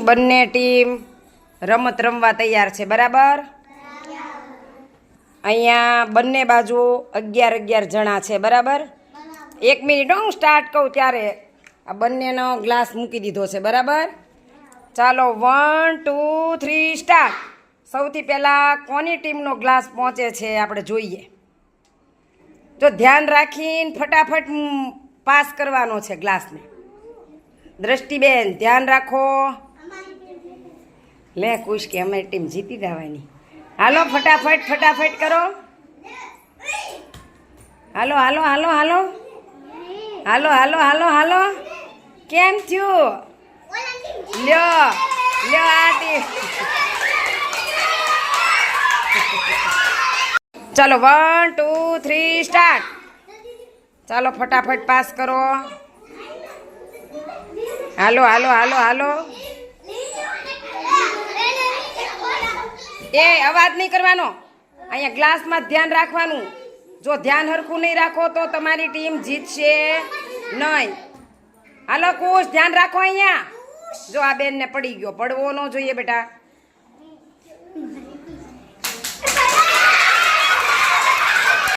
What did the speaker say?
બંને ટીમ રમત રમવા તૈયાર છે, બરાબર? અહીંયા બંને બાજુ અગિયાર અગિયાર જણા છે, બરાબર? એક મિનિટ હું સ્ટાર્ટ કહું ત્યારે. આ બંનેનો ગ્લાસ મૂકી દીધો છે, બરાબર? ચાલો વન ટુ થ્રી સ્ટાર્ટ સૌથી પહેલાં કોની ટીમનો ગ્લાસ પહોંચે છે, આપણે જોઈએ. જો ધ્યાન રાખીને ફટાફટ પાસ કરવાનો છે ગ્લાસને દ્રષ્ટિબેન, ધ્યાન રાખો. લે કુશ કે અમારી ટીમ જીતી જવાની. હાલો, ફટાફટ ફટાફટ કરો. હાલો હાલો હાલો હાલો. હાલો હાલો હાલો હાલો. કેમ થયું? લ્યો લ્યો આ ટીમ ચાલો વન ટુ થ્રી સ્ટાર્ટ ચાલો, ફટાફટ પાસ કરો. હાલો હાલો હાલો હાલો. એ અવાજ નહીં કરવાનો. અહીંયા ગ્લાસમાં ધ્યાન રાખવાનું. જો ધ્યાન હરખું નહીં રાખો તો તમારી ટીમ જીતશે નહીં. હાલો, કુશ, ધ્યાન રાખો અહીંયા. જો આ બેનને પડી ગયો, પડવો ન જોઈએ બેટા.